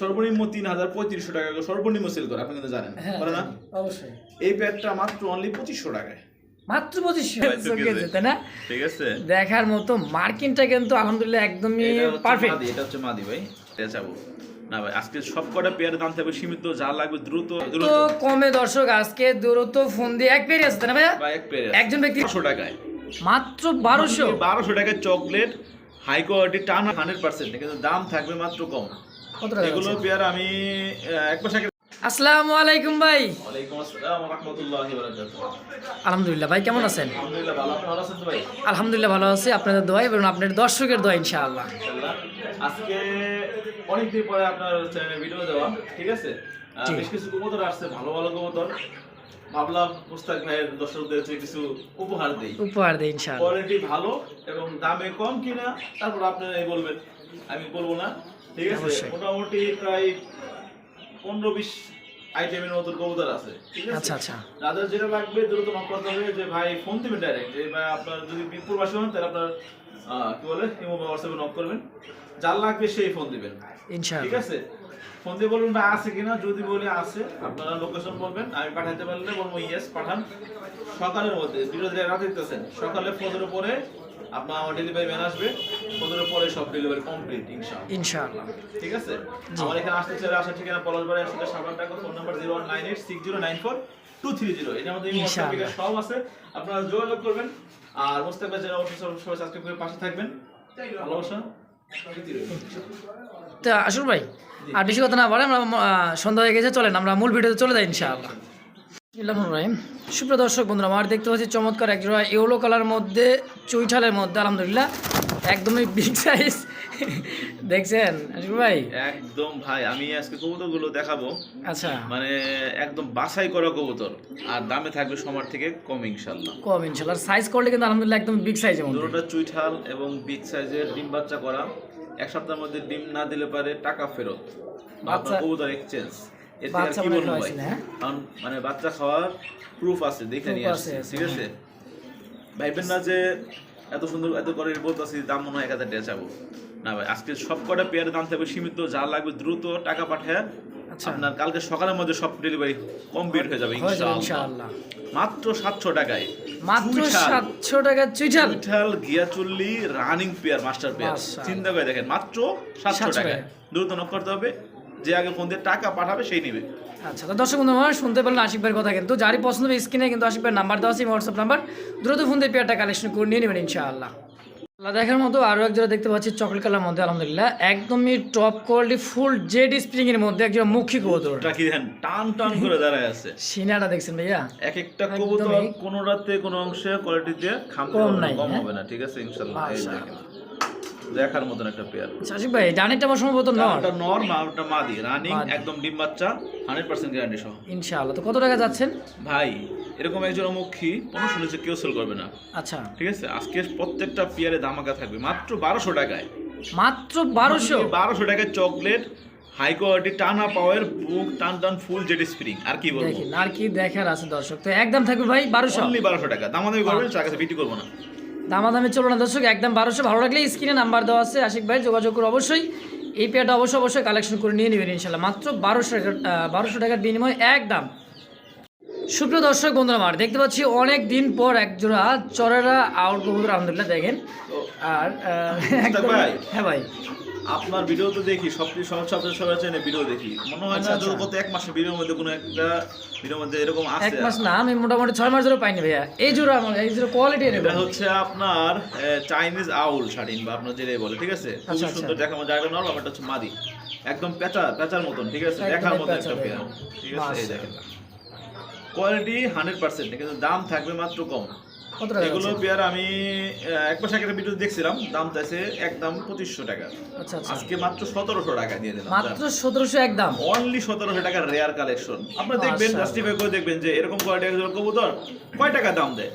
সর্বনিম্ন তিন হাজার পঁয়ত্রিশশো টাকা করে সর্বনিম্ন সেল করে আপনি কিন্তু জানেন হ্যাঁ বলে না? অবশ্যই। এই প্যাডটা মাত্র অনলি পঁচিশশো টাকায়। মাত্র পঁচিশশো? কিছু। তাই না? ঠিক আছে। দেখার মতো মার্কিনটা কিন্তু আলহামদুলিল্লাহ একদমই পারফেক্ট এটা হচ্ছে মাদি ভাই এটা না ভাই আজকে সব কটা পেয়ারের দাম থাকবে সীমিত যা লাগবে দ্রুত দ্রুত। কমে দর্শক আজকে দ্রুত ফোন দিয়ে এক আসতে না এক পেয়ার একজন ব্যক্তি টাকায়। মাত্র বারোশো? বারোশো টাকায় চকলেট হাই কোয়ালিটি টান হান্ড্রেড পার্সেন্ট কিন্তু দাম থাকবে মাত্র কম। পেয়ার আমি এক মাস আগে আসসালামু আলাইকুম ভাই। ওয়ালাইকুম আসসালাম রহমতুল্লাহি বারাকাতুহু আলহামদুলিল্লাহ ভাই কেমন আছেন? আলহামদুলিল্লাহ ভালো আপনি ভালো আছেন তো ভাই? আলহামদুলিল্লাহ ভালো আছি আপনাদের দোয়া এবং আপনাদের দর্শকের দোয়া ইনশাআল্লাহ। আজকে অনেকদিন পরে আপনার চ্যানেলে ভিডিও দেওয়া ঠিক আছে? বেশ কিছু কবুতর আসছে ভালো ভালো কবুতর। ভাবলাম মুস্তাক ভাইয়ের দর্শকদের কিছু উপহার দেই। উপহার দেয় ইনশাআল্লাহ। কোয়ালিটি ভালো এবং দামে কম কিনা তারপর আপনারা বলবেন। আমি বলব না। ঠিক আছে? মোটামুটি প্রায় পনেরো বিশ আইটেমের মতো কবুতর আছে ঠিক আছে? আচ্ছা আচ্ছা। যাদের যেটা লাগবে দ্রুত নক করতে হবে যে ভাই ফোন দিবেন ডাইরেক্ট যে ভাই আপনার যদি বিপুরবাসী হন তাহলে আপনার কি বলে? ইমো বা হোয়াটসঅ্যাপে নক করবেন। যার লাগবে সেই ফোন দিবেন। ঠিক আছে? ফোন দিয়ে বলবেন ভাই আছে কিনা? যদি বলে আছে আপনারা লোকেশন বলবেন। আমি পাঠাতে পারলে বলব ইয়েস পাঠান। সকালের মধ্যে দুটো রাত দিতেছেন সকালে ফজরের পরে আপনার আমার ডেলিভারি ম্যান আসবে। ফজরের পরে সব ডেলিভারি কমপ্লিট ইনশাআল্লাহ। ইনশাআল্লাহ। ঠিক আছে? আমার এখানে আসতে চাইলে আসার ঠিকানা পলাশবাড়ি আসলে সাবান টাকা phone number zero one nine eight six zero nine four two three zero এটার মধ্যে ইমো, WhatsApp, ইনশাআল্লাহ। বিকাশ সব আছে। আপনারা যোগাযোগ করবেন। আর মোস্তাক ভাই যারা অবশ্যই সবাই সাবস্ক্রাইব করে পাশে থাকবেন। ভালোবাসা তো আসুন ভাই আর বেশি কথা না বলে আমরা সন্ধ্যা হয়ে গেছে চলেন আমরা মূল ভিডিওতে চলে যাই ইনশাআল্লাহ। রহিম। সুপ্রিয় দর্শক বন্ধুরা আমার দেখতে পাচ্ছি চমৎকার একজোড়া ইউলো কালার মধ্যে চুইঠালের মধ্যে আলহামদুলিল্লাহ একদমই বিগ সাইজ দেখছেন আসুন ভাই? একদম ভাই আমি আজকে কবুতরগুলো দেখাবো। আচ্ছা। মানে একদম বাছাই করা কবুতর আর দামে থাকবে সবার থেকে কম ইনশাল্লাহ কম ইনশাল্লাহ সাইজ করলে কিন্তু আলহামদুলিল্লাহ একদম বিগ সাইজের মধ্যে। দুটোটা চুইঠাল এবং বিগ সাইজের ডিম বাচ্চা করা। এক সপ্তাহের মধ্যে ডিম না দিলে পারে টাকা ফেরত। বাচ্চা- কবুতর এক্সচেঞ্জ বাচ্চা কি বলব ভাই? হ্যাঁ? কারণ মানে বাচ্চা খাওয়ার প্রুফ আছে দেখে নিয়ে আসছে ঠিক আছে? ভাইবেন না যে এত সুন্দর এত করে বলতেছি দাম মনে হয় এক হাজার টাকা চাবো। না ভাই আজকে সব কটা পেয়ারের দাম থাকবে সীমিত যা লাগবে দ্রুত টাকা পাঠায় আচ্ছা। আপনার কালকে সকালের মধ্যে সব ডেলিভারি কমপ্লিট হয়ে যাবে ইনশাআল্লাহ। মাত্র সাতশো টাকায় মাত্র। সাতশো টাকা চুইঠাল। চুইঠাল গিয়াচুল্লি রানিং পেয়ার মাস্টার পেয়ার চিন্তা করে দেখেন মাত্র সাতশো টাকায়। দ্রুত নক করতে হবে যে আগে ফোন দিয়ে টাকা পাঠাবে সেই নেবে। আচ্ছা তো দর্শক বন্ধু আমার শুনতে পারলেন আশিক ভাইয়ের কথা কিন্তু যারই পছন্দ হবে স্ক্রিনে কিন্তু আশিক ভাইয়ের নাম্বার দেওয়া আছে হোয়াটসঅ্যাপ নাম্বার দ্রুত ফোন দিয়ে পেয়ারটা কালেকশন করে নিয়ে নেবেন ইনশাআল্লাহ। আল্লাহ দেখার মতো আরও এক জোড়া দেখতে পাচ্ছি চকলেট কালার মধ্যে আলহামদুলিল্লাহ। একদমই top quality full jade spring এর মধ্যে একজন মুখী কবুতর। কি দেখেন টান টান করে দাঁড়ায় আছে। সিনাটা দেখছেন ভাইয়া? এক একটা। কবুতর কোন রাতে কোন অংশে কোয়ালিটিতে খাম কম নাই, কম হ্যাঁ? হবে না ঠিক আছে? ইনশাআল্লাহ এই দেখেন। দেখার মতন একটা পেয়ার আচ্ছা, ভাই ডানেরটা আমার সম্ভবত নয় ওটা নর মা ওটা মাদি। রানিং একদম ডিম বাচ্চা হান্ড্রেড পার্সেন্ট গ্যারান্টি সহ। ইনশাআল্লাহ। তো কত টাকা যাচ্ছেন? ভাই এরকম একজন অমুখী পনেরোশো নিচে কেউ সেল করবে না। আচ্ছা। ঠিক আছে? আজকে প্রত্যেকটা পেয়ারে ধামাকা থাকবে। মাত্র বারোশো টাকায়। মাত্র বারোশো? বারোশো টাকায় চকলেট হাই কোয়ালিটি টানা পাওয়ার বুক টান টান ফুল জেড স্প্রিং আর কি বলব? দেখেন আর কি দেখার আছে দর্শক? তো একদম থাকবে ভাই বারোশো? অনলি বারোশো টাকা। দামাদামি করবেন তার কাছে বিক্রি করব না। দামাদামি চলবে না দর্শক একদম বারোশো। ভালো লাগলে স্ক্রিনে নাম্বার দেওয়া আছে। আশিক ভাই যোগাযোগ করে অবশ্যই। এই পেয়ারটা অবশ্যই অবশ্যই কালেকশন করে নিয়ে নেবেন ইনশাল্লাহ। মাত্র বারোশো টাকা বারোশো টাকার বিনিময়ে একদম সুপ্রিয় দর্শক বন্ধুরা আমার দেখতে পাচ্ছি অনেক দিন পর এক জোড়া চরেরা আউট কবুতর আলহামদুলিল্লাহ দেখেন। আর ভাই। হ্যাঁ ভাই। আপনার ভিডিও তো দেখি সব সব সব সবার চ্যানেলে ভিডিও দেখি। মনে হয় আচ্ছা, না আচ্ছা। যে গত এক মাসের ভিডিওর মধ্যে কোনো একটা ভিডিওর মধ্যে এরকম এক মাস না আমি মোটামুটি ছয় মাস ধরে পাইনি ভাইয়া। এই জোড়া আমার এই জোড়া কোয়ালিটি এটা হচ্ছে আপনার চাইনিজ আউল শাড়িন বা আপনার যেটাই বলে ঠিক আছে? খুব আচ্ছা, আচ্ছা। সুন্দর দেখা মজা এটা নরমাল এটা হচ্ছে মাদি। একদম পেঁচা পেঁচার মতন ঠিক আছে? দেখার মতো একটা। পেয়ার ঠিক আছে? এই দেখেন। কোয়ালিটি হান্ড্রেড পার্সেন্ট কিন্তু দাম থাকবে মাত্র কম। এগুলো? পেয়ার আমি এক মাস আগের ভিডিও দেখছিলাম দাম চাইছে একদম পঁচিশশো টাকা। আচ্ছা আচ্ছা। আজকে মাত্র সতেরোশো টাকা দিয়ে দিলাম মাত্র সতেরোশো একদম? অনলি সতেরোশো টাকার রেয়ার কালেকশন আপনারা দেখবেন জাস্টিফাই করে দেখবেন যে এরকম কোয়ালিটি কবুতর কয় টাকা দাম দেয়?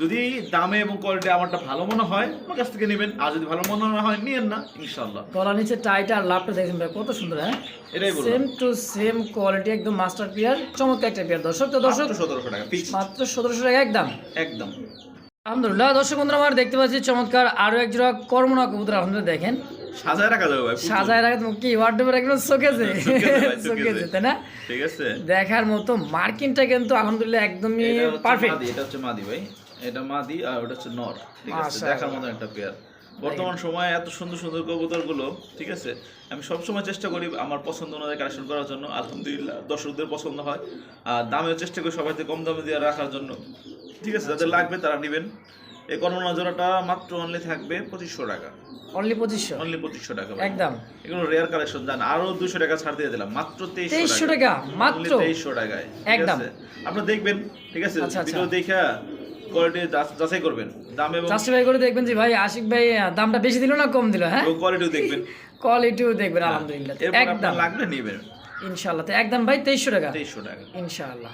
যদি দামে এবং কোয়ালিটি আমারটা ভালো মনে হয় আমার কাছ থেকে নেবেন। আর যদি ভালো মনে না হয় নিয়েন না ইনশাল্লাহ গলা নিচে টাইট আর লাভটা দেখেন ভাই কত সুন্দর হ্যাঁ? এটাই বললাম। সেম টু সেম কোয়ালিটি একদম মাস্টার পিয়ার চমৎকার একটা পিয়ার দর্শক তো দর্শক দর্শক সতেরোশো টাকা ফিক্স মাত্র সতেরোশো টাকা একদম। একদম। আলহামদুলিল্লাহ দর্শক বন্ধুরা আমার দেখতে পাচ্ছি চমৎকার আরও এক জোড়া কর্মনা কবুতর আলহামদুলিল্লাহ দেখেন। সাজায় রাখা যাবে ভাই সাজায় রাখা তো কি ওয়ার্ডরোবের একদম চোখেছে। চোখেছে তাই না? ঠিক আছে। দেখার মতো মার্কিংটা কিন্তু আলহামদুলিল্লাহ একদমই পারফেক্ট এটা হচ্ছে মাদি ভাই। এটা মাদি আর ওটা হচ্ছে নর ঠিক আছে? দেখার মতো একটা পেয়ার বর্তমান সময়ে এত সুন্দর সুন্দর কবুতরগুলো ঠিক আছে? আমি সবসময় চেষ্টা করি আমার পছন্দ অনুযায়ী কালেকশন করার জন্য আলহামদুলিল্লাহ দর্শকদের পছন্দ হয়। আর দামের চেষ্টা করি সবাইতে কম দামে দিয়ে রাখার জন্য ঠিক আছে? যাদের লাগবে তারা নেবেন। এই করোনা জোড়াটা মাত্র অনলি থাকবে পঁচিশশো টাকা। অনলি পঁচিশশো? অনলি পঁচিশশো টাকা একদম। এগুলো রেয়ার কালেকশন জান আরও দুশো টাকা ছাড় দিয়ে দিলাম মাত্র তেইশশো টাকা। মাত্র? তেইশশো টাকায় একদম। আছে? আপনারা দেখবেন ঠিক আছে? আচ্ছা, আচ্ছা। ভিডিও দেখা কোয়ালিটি যাচাই করবেন। দাম এবং ভাই করে দেখবেন যে ভাই আশিক ভাই দামটা বেশি দিল না কম দিল হ্যাঁ? কোয়ালিটিও দেখবেন। কোয়ালিটিও দেখবেন আলহামদুলিল্লাহ। একদম। লাগলে নেবেন। ইনশাআল্লাহ। তো একদম ভাই তেইশশো টাকা। তেইশশো টাকা। ইনশাআল্লাহ।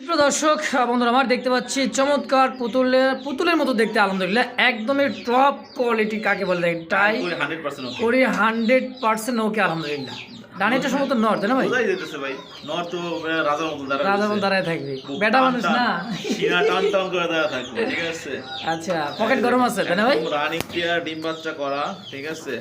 প্রিয় দর্শক বন্ধুরা আমার দেখতে পাচ্ছি চমৎকার পুতুলের পুতুলের মতো দেখতে আলহামদুলিল্লাহ। একদমই টপ কোয়ালিটি কাকে বলে দেখেন? টাই হান্ড্রেড পার্সেন্ট করি হান্ড্রেড পার্সেন্ট ওকে আলহামদুলিল্লাহ। ডানেটা সম্ভবত নর তাই না ভাই? বোঝাই ভাই। নর তো রাজার দাঁড়ায় থাকবে। বেটা মানুষ না? সিনা টান টান করে থাকবে ঠিক আছে? আচ্ছা পকেট গরম আছে তাই না ভাই? রানিং ডিম বাচ্চা করা ঠিক আছে?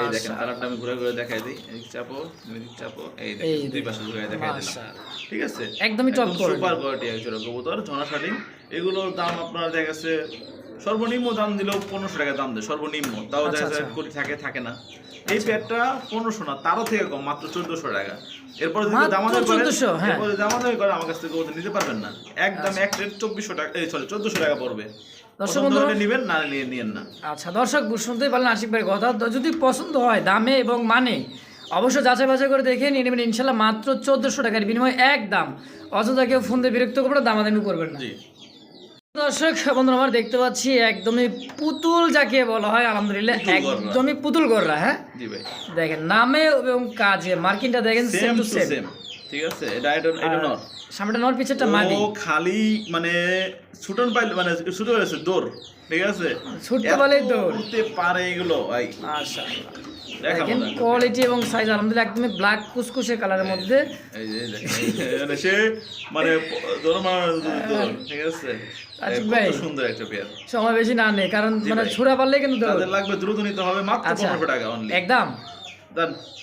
এই দেখেন আমি ঘুরে ঘুরে দেখাই দিই। এদিক চাপো এদিক চাপো এই এই দেখেন দুই পাশে ঘুরে দেখাই দিলাম। ঠিক আছে? একদমই top quality। সুপার কোয়ালিটি একজোড়া কবুতর শাড়ি এগুলোর দাম আপনার দেখা গেছে সর্বনিম্ন দাম দিলেও পনেরোশো টাকা দাম দেয় সর্বনিম্ন। তাও আচ্ছা, দেখা যায় আচ্ছা। কোটি থাকে থাকে না। এই প্যাডটা পনেরোশো না তারও থেকে কম মাত্র চোদ্দশো টাকা। এরপরে যদি মাত্র দামাদামি করেন 1400, হ্যাঁ। দামাদামি আমার কাছ থেকে কবুতর নিতে পারবেন না। একদম এক রেট চব্বিশশো টাকা এই সরি চোদ্দশো টাকা পড়বে। দর্শক নিবেন না নিয়ে নিয়েন না। আচ্ছা দর্শক শুনতেই পারলেন আশিক ভাইয়ের কথা যদি পছন্দ হয় দামে এবং মানে অবশ্যই যাচাই বাছাই করে দেখে নিয়ে নেবেন। ইনশাল্লাহ মাত্র চোদ্দোশো টাকার বিনিময়ে এক দাম। অযথা কেউ ফোন দিয়ে বিরক্ত করবে না দামাদামি করবেন না। দর্শক বন্ধুরা আমরা দেখতে পাচ্ছি একদমই পুতুল যাকে বলা হয় আলহামদুলিল্লাহ। একদমই পুতুল গররা হ্যাঁ? দেখেন নামে এবং কাজে মার্কিনটা দেখেন সেম টু সেম ঠিক আছে? এটা এটা এটা নর। সামনেটা নর পিছেরটা মাদি। ও খালি মানে ছুটন পাইলে মানে ছুটে পেরেছে দৌড়। ঠিক আছে? ছুটতে পারলেই দৌড়। উড়তে পারে এগুলো ভাই। মাশাআল্লাহ। দেখেন কোয়ালিটি এবং সাইজ আলহামদুলিল্লাহ একদমই ব্ল্যাক কুসকুসে কালারের মধ্যে। এই যে দেখেন, মানে সে মানে মারার দৌড়, ঠিক আছে? আচ্ছা ভাই। সুন্দর একটা পেয়ার সময় বেশি না নেই কারণ মানে। ছুড়া পারলে কিন্তু তাদের লাগবে দ্রুত নিতে হবে মাত্র আচ্ছা পনেরোশো টাকা অনলি একদম।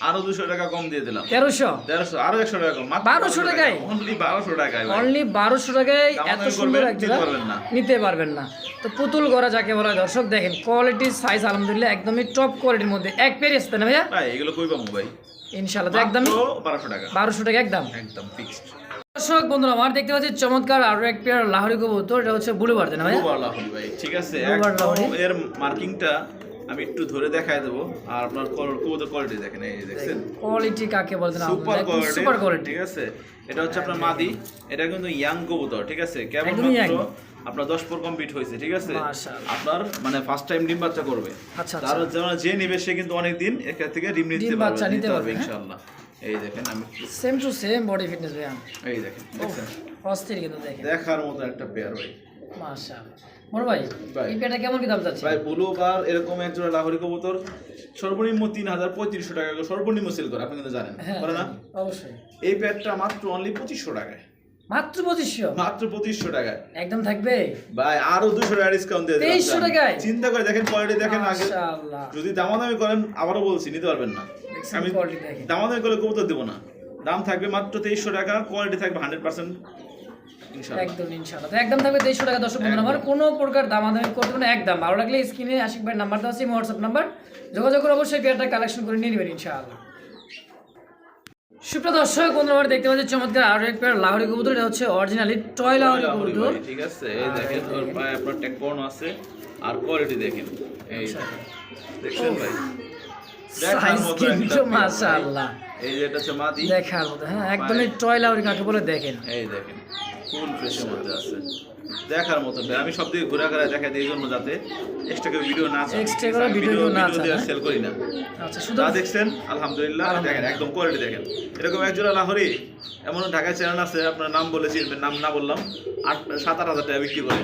আরও দুশো টাকা কম দিয়ে দিলাম। তেরোশো? দেড়শো আরও একশো টাকা কম 1200 টাকায়? অনলি বারোশো টাকায় অনলি বারোশো টাকায় এত সুন্দর নিতে পারবেন না। নিতে পারবেন না। তো পুতুল গড়া যাকে বলা হয় দর্শক দেখেন কোয়ালিটি সাইজ আলহামদুলিল্লাহ একদমই টপ কোয়ালিটির মধ্যে। এক পেরে আসতে না ভাইয়া? ভাই এগুলো কই পাবো ভাই? ইনশাল্লাহ তো একদমই বারোশো টাকা। বারোশো টাকা একদম। একদম ফিক্সড দর্শক বন্ধুরা আমার দেখতে পাচ্ছি চমৎকার আরও এক পেয়ার লাহরি কবুতর। এটা হচ্ছে ব্লু বার্ড না ভাইয়া? দুবার লাহোরি ভাই। ঠিক আছে। এর মার্কিংটা আমি একটু ধরে দেখায় দেবো। আর আপনার কবুতর কোয়ালিটি দেখেন এই দেখছেন? কোয়ালিটি কাকে বলতে না সুপার কোয়ালিটি সুপার কোয়ালিটি ঠিক আছে? এটা হচ্ছে আপনার মাদি এটা কিন্তু ইয়াং কবুতর ঠিক আছে? young। মাত্র আপনার দশ পর কমপ্লিট হয়েছে ঠিক আছে? আপনার মানে ফার্স্ট টাইম ডিম বাচ্চা করবে। আচ্ছা, তার আচ্ছা। যেমন যে নিবে সে কিন্তু অনেক দিন এখান থেকে ডিম নিতে পারবে হ্যাঁ? ইনশাআল্লাহ। এই দেখেন আমি same to same body fitness ভাইয়া। এই দেখেন অস্থির কিন্তু দেখেন। দেখার মতো একটা পেয়ার ভাই। মাশাআল্লাহ। ভাই। এই পেয়ারটা কেমন কি দাম যাচ্ছে ভাই ব্লু বার এরকম এক জোড়া লাহোরি কবুতর সর্বনিম্ন তিন হাজার পঁয়ত্রিশশো টাকা সর্বনিম্ন সেল করে আপনি কিন্তু জানেন। হ্যাঁ বলে না? অবশ্যই। এই প্যাডটা মাত্র অনলি পঁচিশশো টাকায়। মাত্র পঁচিশশো? মাত্র পঁচিশশো টাকায়। একদম থাকবে? ভাই আরও দুশো টাকা ডিসকাউন্ট দিয়ে দিলাম, 2300 জান। টাকায়? চিন্তা করে দেখেন কোয়ালিটি দেখেন আগে। যদি দামাদামি করেন আবারও বলছি নিতে পারবেন না। আমি। দামাদামি করলে কবুতর দেবো না। দাম থাকবে মাত্র তেইশশো টাকা কোয়ালিটি থাকবে হান্ড্রেড পার্সেন্ট একদম ইনশাআল্লাহ। তো একদম থাকবে তেইশশো টাকা দর্শক আমার কোনো প্রকার দামাদামি করতে না একদম। ভালো লাগলে স্ক্রিনে আশিক ভাই নাম্বার দেওয়া আছে হোয়াটসঅ্যাপ নাম্বার। যোগাযোগ করে অবশ্যই পেয়ারটা কালেকশন করে নিয়ে নেবেন ইনশাআল্লাহ। সুপ্রিয় দর্শক আমরা দেখতে পাচ্ছি চমৎকার আরও এক পেয়ার লাহোরি কবুতর এটা হচ্ছে অরিজিনালি টয় লাহোরি কবুতর। ঠিক আছে। এই দেখেন ওর পায়ে আপনার ট্যাগ আছে। আর কোয়ালিটি দেখেন। এই আচ্ছা। দেখছেন ভাই? সাইজ কিন্তু মাশাআল্লাহ। এই যে এটা হচ্ছে মাদি। দেখার মতো হ্যাঁ একদমই টয় কাকে বলে দেখেন। এই দেখেন ফুল ফ্রেশের মধ্যে আছে। দেখার মতো আমি সব দিকে ঘুরে ঘুরে দিই এই জন্য যাতে এক্সট্রা করে ভিডিও না চায়। করে আমি না চায়, দিয়ে হ্যাঁ? সেল করি না। আচ্ছা শুধু দেখছেন আলহামদুলিল্লাহ দেখেন একদম কোয়ালিটি দেখেন। এরকম এক জোড়া লাহরি এমন ঢাকায় চ্যানেল আছে আপনার নাম বলে চিনবেন নাম না বললাম আট সাত আট হাজার টাকা বিক্রি করে।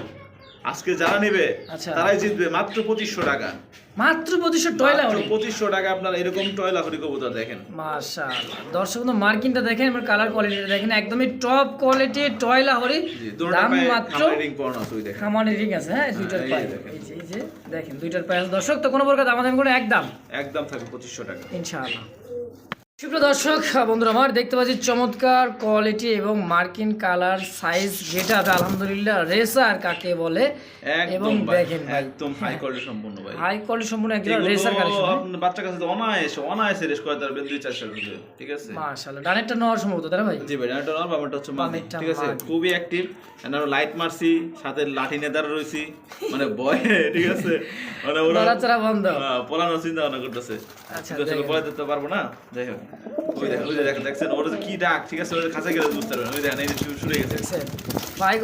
আজকে যারা নেবে আচ্ছা। তারাই জিতবে মাত্র পঁচিশশো টাকা। মাত্র পঁচিশশো টয়লা হরি পঁচিশশো টাকা আপনার এরকম টয়লা হরি কবুতর দেখেন। মাশাআল্লাহ। দর্শক বন্ধু মার্কিনটা দেখেন এবার কালার কোয়ালিটিটা দেখেন। একদমই টপ কোয়ালিটি টয়লা হরি। দাম মাত্র খামারি রিং আছে আছে হ্যাঁ? দুইটার পায়ে এই যে দেখেন দুইটার পায়ে দর্শক তো কোনো প্রকার দামাদামি করে একদম? একদম থাকবে পঁচিশশো টাকা। ইনশাআল্লাহ। সুপ্রিয় দর্শক বন্ধুরা আমার দেখতে পাচ্ছি চমৎকার কোয়ালিটি এবং মার্কিন কালার সাইজ হবে আলহামদুলিল্লাহ রেসার কাকে বলে? এবং একদম দেখেন একদম হাই কোয়ালিটি সম্পূর্ণ ভাই। হাই কোয়ালিটি সম্পূর্ণ এগুলো রেসার কালেকশন বাচ্চা কাছে তো অনায়াসে অনায়াসে রেস করে তারপরে দুই চারশো করে ঠিক আছে? মাশাআল্লাহ ডানেরটা নেওয়ার সম্ভবত তাই ভাই? জি ভাই এটা নর বাবাটা হচ্ছে বামেরটা ঠিক আছে? খুবই অ্যাক্টিভ এনার লাইট মারছি সাথে লাঠি নেদার রইছি মানে ভয়ে ঠিক আছে? মানে ওরা বন্ধ। হ্যাঁ, পলানোর চিন্তা ভাবনা করতেছে। আচ্ছা। পলাতে তো পারব না যাই হোক। ওই দেখেন ওই দেখেন দেখছেন? ওরা কি ডাক ঠিক আছে? ওদের কাছে গেলে বুঝতে পারবেন। ওই দেখেন এই শুরু শুরু হয়ে গেছে। দেখছেন?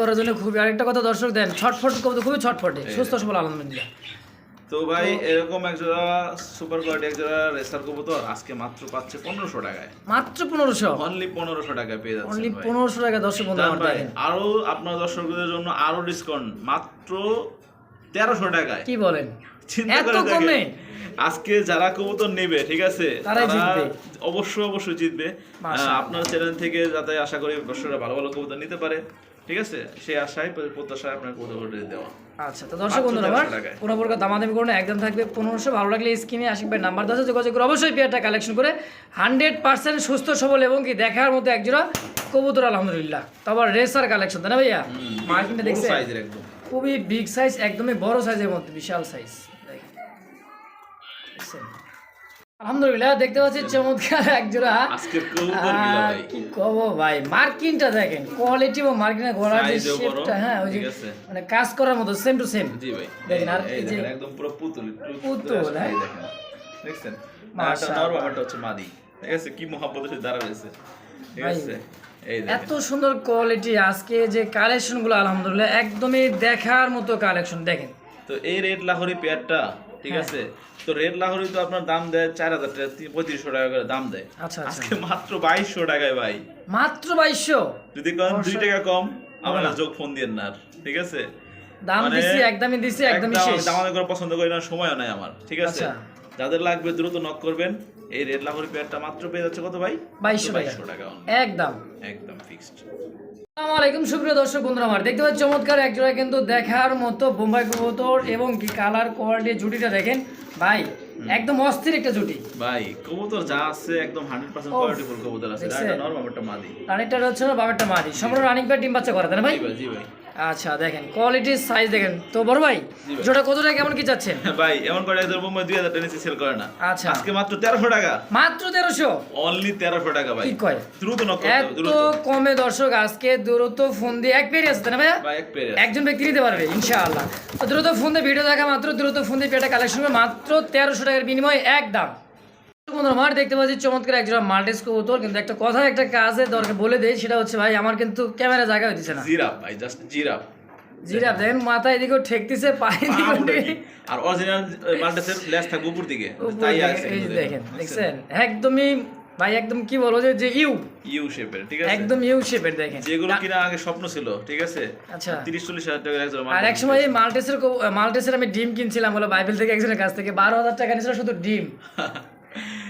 করার জন্য খুবই। আরেকটা কথা দর্শক দেন ছটফট করতে খুবই ছটফটে। সুস্থ সবল আলহামদুলিল্লাহ। তো ভাই এরকম এক জোড়া সুপার কোয়ালিটি এক জোড়া রেসার কবুতর আজকে মাত্র পাচ্ছে পনেরোশো টাকায়। মাত্র পনেরোশো? অনলি পনেরোশো টাকায় পেয়ে অনলি পনেরোশো টাকা দর্শক ভাই আরও আপনার দর্শকদের জন্য আরও ডিসকাউন্ট মাত্র তেরোশো টাকায়। কি বলেন? এত কমে? আজকে যারা কবুতর নেবে ঠিক আছে? তারা অবশ্যই অবশ্যই জিতবে। আপনার চ্যানেল থেকে যাতে আশা করি দর্শকরা ভালো ভালো কবুতর নিতে পারে ঠিক আছে? সেই আশায় প্রত্যাশায় আপনার কবুতর দেওয়া। আচ্ছা তো দর্শক বন্ধুরা আমার 1300 কোনো প্রকার দামাদামি করুন একদম থাকবে পনেরোশো। ভালো লাগলে স্ক্রিনে আশিক ভাই নাম্বার দশে যোগাযোগ করে অবশ্যই পেয়ারটা কালেকশন করে হান্ড্রেড পার্সেন্ট সুস্থ সবল এবং কি দেখার মতো একজোড়া কবুতর আলহামদুলিল্লাহ। তো আবার রেসার কালেকশন তাই না ভাইয়া? মার্কিনটা দেখছে? খুবই বিগ সাইজ একদমই বড় সাইজের মধ্যে বিশাল সাইজ আলহামদুলিল্লাহ দেখতে পাচ্ছি চমৎকার একজোড়া কি কব ভাই মার্কিনটা দেখেন কোয়ালিটি এবং মার্কিনের গলার যে শেপটা হ্যাঁ ওই যে মানে কাজ করার মতো সেম টু সেম জি ভাই। দেখেন, আর এই যে- একদম পুরো পুতুল পুতুল, হ্যাঁ? দেখেন দেখছেন? মাশাআল্লাহ। হচ্ছে মাদি। ঠিক আছে কি মহাব্বতের সাথে দাঁড়া রয়েছে ঠিক আছে এত সুন্দর কোয়ালিটি আজকে যে কালেকশনগুলো আলহামদুলিল্লাহ একদমই দেখার মতো কালেকশন দেখেন। তো এই রেড লাহোরি পেয়ারটা ঠিক হ্যাঁ। আছে? তো রেড লাহোরি তো আপনার দাম দেয় চার হাজার টাকা পঁয়ত্রিশশো টাকা করে দাম দেয়। আচ্ছা আচ্ছা। আজকে মাত্র বাইশশো টাকায় ভাই। মাত্র বাইশশো? যদি কম দুই টাকা কম আমার না। যোগ ফোন দিয়ে না আর, ঠিক আছে? দাম মানে দিছি একদমই দিছি একদমই একদম শেষ। আমি করে পছন্দ করি না সময়ও নাই আমার ঠিক আছে? আচ্ছা। যাদের লাগবে দ্রুত নক করবেন। এই রেড লাহোরি পেয়ারটা মাত্র পেয়ে যাচ্ছে কত ভাই? 2200 টাকা। বাইশশো টাকা একদম। একদম ফিক্সড আসসালামু আলাইকুম সুপ্রিয় দর্শক বন্ধুরা আমার দেখতে পাচ্ছি চমৎকার একজোড়া কিন্তু দেখার মতো বোম্বাই কবুতর এবং কি কালার কোয়ালিটি জুটিটা দেখেন। ভাই একদম অস্থির একটা জুটি। ভাই কবুতর যা আছে একদম হান্ড্রেড পার্সেন্ট ওফ, কোয়ালিটি ফুল কবুতর আছে। এটা নরমাল একটা মাদি। রানিকটা হচ্ছে না বাবারটা মাদি। সম্পূর্ণ রানিং ডিম বাচ্চা করে তাই না ভাই? ভাই জি ভাই। আচ্ছা দেখেন কোয়ালিটির সাইজ দেখেন। তো বড় ভাই জি ভাই। জোটা কত টাকা কেমন কি চাচ্ছেন? ভাই এমন করে একজন বোম্বাই দুই হাজার টেনিসি সেল করে না। আচ্ছা। আজকে মাত্র তেরোশো টাকা। মাত্র তেরোশো? অনলি তেরোশো টাকা ভাই। কি কয়? দ্রুত নক এত কমে দর্শক আজকে দ্রুত ফোন দিয়ে এক পেরিয়ে আছে তাই না ভাইয়া? ভাই এক পেরে একজন ব্যক্তি নিতে পারবে ইনশাআল্লাহ। তো দ্রুত ফোন দিয়ে ভিডিও দেখা মাত্র দ্রুত ফোন দিয়ে পেটা কালেকশন মাত্র তেরোশো টাকার বিনিময়ে এক দাম বন্ধুরা আমার দেখতে পাচ্ছি চমৎকার একজন মাল্টিস কবুতর কিন্তু একটা কথা একটা কাজে দরকার বলে দেয় সেটা হচ্ছে ভাই আমার কিন্তু ক্যামেরা জায়গা হইতেছে না। জিরাফ ভাই জাস্ট জিরাফ। জিরা দেখেন মাথা এদিকেও ঠেকতেছে পায়ে দিকে আর অরিজিনাল মাল্টাসের থাকবে উপর দিকে তাই আছে দেখেন দেখছেন? একদমই ভাই একদম কি বলব যে ইউ। ইউ শেপের ঠিক আছে? একদম ইউ শেপের দেখেন। যেগুলো কিনা আগে স্বপ্ন ছিল ঠিক আছে? আচ্ছা। তিরিশ চল্লিশ হাজার টাকার একজন আর এক সময় মাল্টেসের মাল্টেসের আমি ডিম কিনছিলাম বলে বাইবেল থেকে একজনের কাছ থেকে বারো হাজার টাকা নিয়েছিল শুধু ডিম।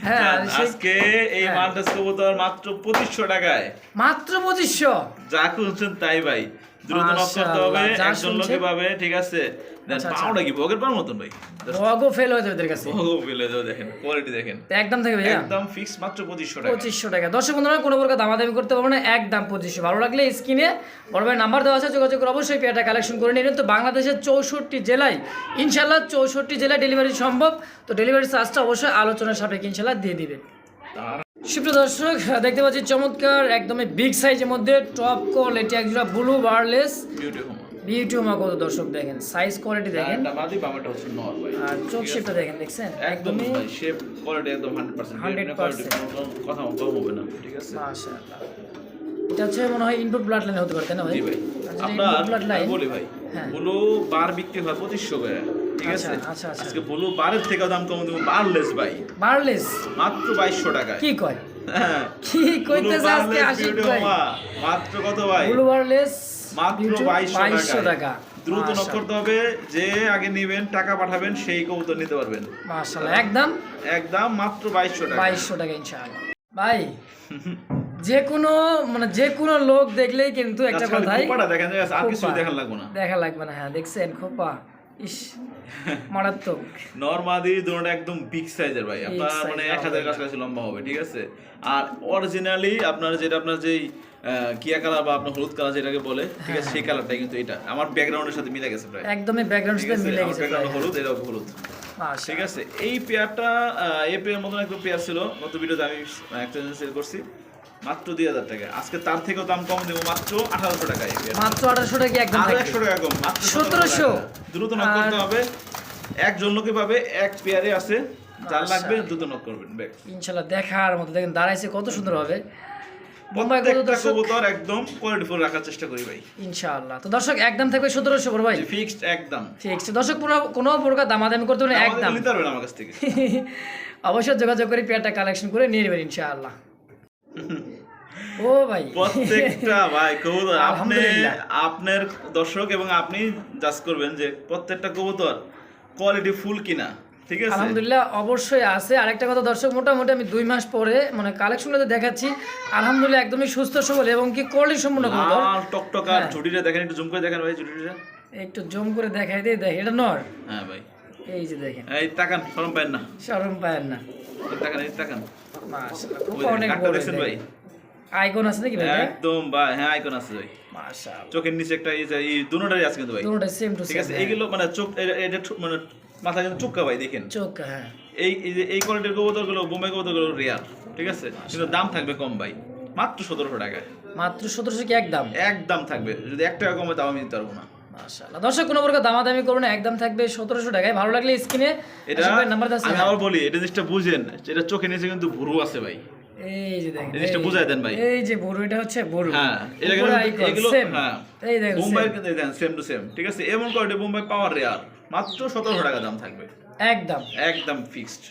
আজকে এই হ্যাঁ। মাল্টাস কবুতর মাত্র পঁচিশশো টাকায়। মাত্র পঁচিশশো? যা খুঁজছেন তাই ভাই। দ্রুত নক করতে হবে একজন লোকে পাবে ঠিক আছে? দেন আচ্ছা, আচ্ছা। পাওটা কি বগের পাওয়ার মতন ভাই? রগও ফেল হয়ে যাবে ওদের কাছে। বগও পেলে যাও দেখেন কোয়ালিটি দেখেন। একদম থেকে ভাইয়া? একদম ফিক্স মাত্র পঁচিশশো টাকা। পঁচিশশো টাকা। দর্শক বন্ধুরা কোনো প্রকার দামাদামি করতে পারব না একদম ভালো লাগলে স্ক্রিনে বড় ভাই নাম্বার দেওয়া আছে যোগাযোগ করে অবশ্যই কালেকশন করে নিন। তো বাংলাদেশের চৌষট্টি জেলায় ইনশাল্লাহ চৌষট্টি জেলায় ডেলিভারি সম্ভব। তো ডেলিভারি চার্জটা অবশ্যই আলোচনার সাপেক্ষে ইনশাল্লাহ দিয়ে দিবেন। তার সুপ্রিয় দর্শক দেখতে পাচ্ছি চমৎকার একদমই বিগ সাইজের মধ্যে টপ কোয়ালিটি একজোড়া ব্লু বারলেস বিউটি কত দর্শক দেখেন সাইজ কোয়ালিটি দেখেন। আর চোখ শেপটা দেখছেন? একদমই শেপ কোয়ালিটি একদম 100% 100% কথা কম হবে না ঠিক আছে? মাশাআল্লাহ। এটা হচ্ছে মনে হয় ইনপুট ব্লাড লাইন হতে পারে না ভাই? জি ভাই। আচ্ছা, আপনার বলি ভাই হ্যাঁ। ব্লু বার বিক্রি হয় করে। ঠিক আচ্ছা, আছে? আচ্ছা, আচ্ছা। আজকে ব্লু বারের থেকে দাম কম দেবো বারলেস ভাই। বারলেস? মাত্র বাইশশো টাকায়। কি কয়? হ্যাঁ। কি কইতেছে আজকে আশিক ভাই? মাত্র কত ভাই? বারলেস মাত্র বাইশশো টাকা। দ্রুত নক করতে হবে যে আগে নেবেন টাকা পাঠাবেন সেই কবুতর নিতে পারবেন। মাশাআল্লাহ একদম? একদম মাত্র বাইশশো টাকা। বাইশশো টাকা ইনশাআল্লাহ। ভাই যে কোনো মানে যে কোনো লোক দেখলেই কিন্তু একটা কথাই দেখেন আর কিছু। দেখার লাগবে না। দেখা লাগবে না হ্যাঁ দেখছেন খোপা। ইস মারাত্মক। নর্মাদি দুটোটা একদম বিগ সাইজের ভাই। আপনার মানে এক হাজার কাছাকাছি লম্বা হবে ঠিক আছে? আর অরিজিনালি আপনার যেটা আপনার যেই কিয়া কালার বা আপনার হলুদ কালার যেটাকে বলে ঠিক আছে সেই কালারটাই কিন্তু এটা। আমার ব্যাকগ্রাউন্ডের সাথে মিলে গেছে প্রায়। একদমই ব্যাকগ্রাউন্ড সাথে মিলে গেছে ব্যাকগ্রাউন্ড হলুদ এটাও হলুদ। ঠিক আছে? এই পেয়ারটা এই পেয়ার মতন একটা পেয়ার ছিল। গত ভিডিওতে আমি একটা সেল করছি। মাত্র দুই হাজার টাকা। আজকে তার থেকেও দাম কম দেবো মাত্র আঠারোশো টাকা মাত্র আঠারোশো টাকা একদম একশো টাকা কম মাত্র 1700 1700 দ্রুত নক করতে হবে। একজন লোকে পাবে এক পেয়ারে আছে। যার লাগবে দ্রুত নক করবেন ব্যাগ ইনশাল্লাহ দেখার মতো দেখেন দাঁড়াইছে কত সুন্দর হবে। বোম্বাই প্রত্যেকটা কবুতর একদম কোয়ালিটিফুল রাখার চেষ্টা করি ভাই। ইনশাআল্লাহ তো দর্শক একদম থাকবে বড় ভাই। ফিক্সড একদম। দর্শক কোনো কোনো প্রকার দামাদামি করতে হবে না আমাদের একদম। নিতে পারবেন আমার কাছ থেকে। অবশ্যই যোগাযোগ করে পেয়ারটা কালেকশন করে নিয়ে নেবেন ইনশাআল্লাহ ও ভাই। প্রত্যেকটা ভাই কবুতর। আপনি আপনার দর্শক এবং আপনি জাজ করবেন যে প্রত্যেকটা কবুতর কোয়ালিটি ফুল কিনা। ঠিক আছে? আলহামদুলিল্লাহ অবশ্যই আছে। আরেকটা কথা দর্শক মোটামুটি আমি দুই মাস পরে মানে কালেকশনগুলো দেখাচ্ছি। আলহামদুলিল্লাহ একদমই সুস্থ সবল এবং কি কোয়ালিটি সম্পূর্ণ কবুতর। লাল টকটকার হ্যাঁ। ঝুটিটা দেখেন একটু জুম করে দেখেন ভাই ঝুটিটা একটু জুম করে দেখাই দিয়ে দেখ এটা নর। হ্যাঁ ভাই। এই যে দেখেন। এই তাকান শরম পায় না। শরম পায়েন না। তাকান এই তাকান। মাশাআল্লাহ খুব অনেক বড় ভাই? আইকন আছে নাকি ভাই একদম ভাই হ্যাঁ আইকন আছে ভাই। মাশাআল্লাহ। চোখের নিচে একটা এই যে এই দুটোটাই আছে কিন্তু ভাই। সেম টু ঠিক আছে? এইগুলো মানে চোখ এটা- মানে মাথা কিন্তু চুক্কা ভাই দেখেন। চোখ হ্যাঁ। এই এই কোয়ালিটির রেয়ার ঠিক আছে? কিন্তু দাম থাকবে কম ভাই। মাত্র সতেরোশো টাকায়। মাত্র সতেরোশো কি একদম? একদম থাকবে। যদি এক টাকা কমে তাও আমি দিতে পারব না। মাশাআল্লাহ। দর্শক কোনো প্রকার দামাদামি করবে না একদম থাকবে সতেরোশো টাকায়। ভালো লাগলে স্ক্রিনে এটা নাম্বার আছে আমি আবার বলি এটা জিনিসটা বুঝেন এটা চোখের নিচে কিন্তু ভুরু আছে ভাই। এই যে দেখেন জিনিসটা বুঝাই দেন ভাই। এই যে বড় এটা হচ্ছে বড়। হ্যাঁ এটা এগুলো হ্যাঁ। এই দেখেন Bombay same। Then same to same ঠিক আছে? এমন কোয়ালিটি মুম্বাই পাওয়ার রেয়ার মাত্র সতেরোশো টাকা দাম থাকবে। একদম। একদম ফিক্সড